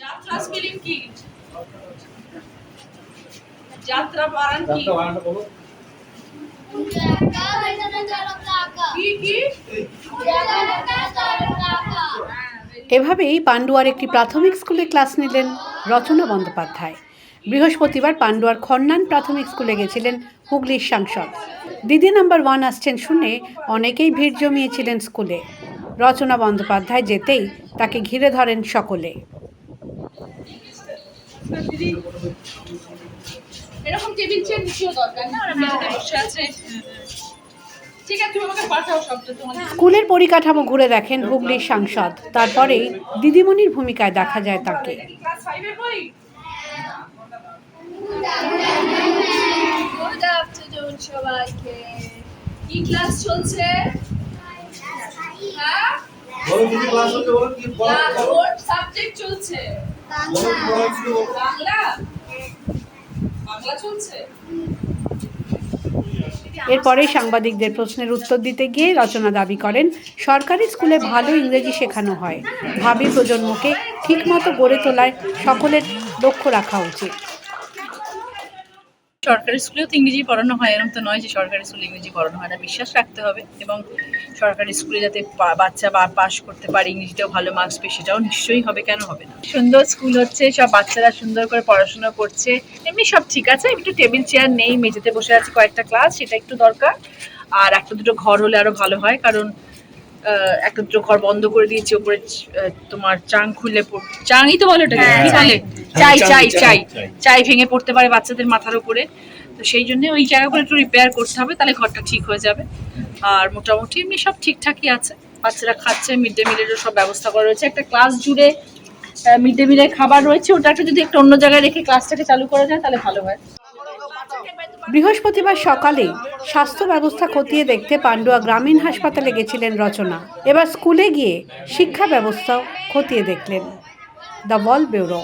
যাত্রা স্পেলিং কি? যাত্রা বানান কি? যাত্রা বানানটা বলো। কি কি? এভাবেই পান্ডুয়ার একটি প্রাথমিক স্কুলে ক্লাস নিলেন রচনা বন্দ্যোপাধ্যায়। বৃহস্পতিবার পান্ডুয়ার খন্নান প্রাথমিক স্কুলে গেছিলেন হুগলির সাংসদ। দিদি নাম্বার ওয়ান আসছেন শুনে অনেকেই ভিড় জমিয়েছিলেন স্কুলে। রচনা বন্দ্যোপাধ্যায় যেতেই তাকে ঘিরে ধরেন সকলে। দিদি? এরকম টেবিল চেয়ার নিচেও দরকার না? ওরা মেঝেতে বসে আছে। স্কুলের পরিকাঠামো ঘুরে দেখেন হুগলির সাংসদ। তারপরেই দিদিমণির ভূমিকায় দেখা যায় তাকে। সবাইকে। কি ক্লাস চলছে? হ্যাঁ? বলো কি ক্লাস হচ্ছে বলো কি সাবজেক্ট চলছে। এরপরে সাংবাদিকদের প্রশ্নের উত্তর দিতে গিয়ে রচনা দাবি করেন, সরকারি স্কুলে ভালো ইংরেজি শেখানো হয়। ভাবি প্রজন্মকে ঠিকমতো গড়ে তোলায় সকলের লক্ষ্য রাখা উচিত। সরকারি স্কুলেও তো ইংরেজি পড়ানো হয়, এরকম তো নয় যে সরকারি স্কুলে ইংরেজি পড়ানো হয় না। বিশ্বাস রাখতে হবে এবং সরকারি স্কুলে যাতে বাচ্চা বা পাশ করতে পারে ইংরেজিতেও ভালো মার্কস পেয়ে, সেটাও নিশ্চয়ই হবে, কেন হবে না? সুন্দর স্কুল হচ্ছে, সব বাচ্চারা সুন্দর করে পড়াশোনা করছে। এমনি সব ঠিক আছে একটু টেবিল চেয়ার নেই, মেঝেতে বসে আছে কয়েকটা ক্লাস সেটা একটু দরকার। আর একটা দুটো ঘর হলে আরও ভালো হয়, কারণ একটা ঘর বন্ধ করে দিয়েছি ওপরে তোমার চাং খুলে চাংই তো বলে ওটাকে কি বলে? চাই চাই চাই। চাই। ভেঙে পড়তে পারে বাচ্চাদের মাথার উপরে। তো সেই জন্য ওই জায়গাগুলো একটু রিপেয়ার করতে হবে তাহলে ঘরটা ঠিক হয়ে যাবে। আর মোটামুটি এমনি সব ঠিকঠাকই আছে। বাচ্চারা খাচ্ছে মিড ডে মিলেরও সব ব্যবস্থা করা রয়েছে। একটা ক্লাস জুড়ে মিড ডে মিলের খাবার রয়েছে ওটাকে যদি একটু অন্য জায়গায় রেখে ক্লাসটাকে চালু করা যায় তাহলে ভালো হয়। বৃহস্পতিবার সকালে স্বাস্থ্য ব্যবস্থা খতিয়ে দেখতে পান্ডুয়া গ্রামীণ হাসপাতালে গেছিলেন রচনা। এবার স্কুলে গিয়ে শিক্ষা ব্যবস্থাও খতিয়ে দেখলেন। The Wall bureau.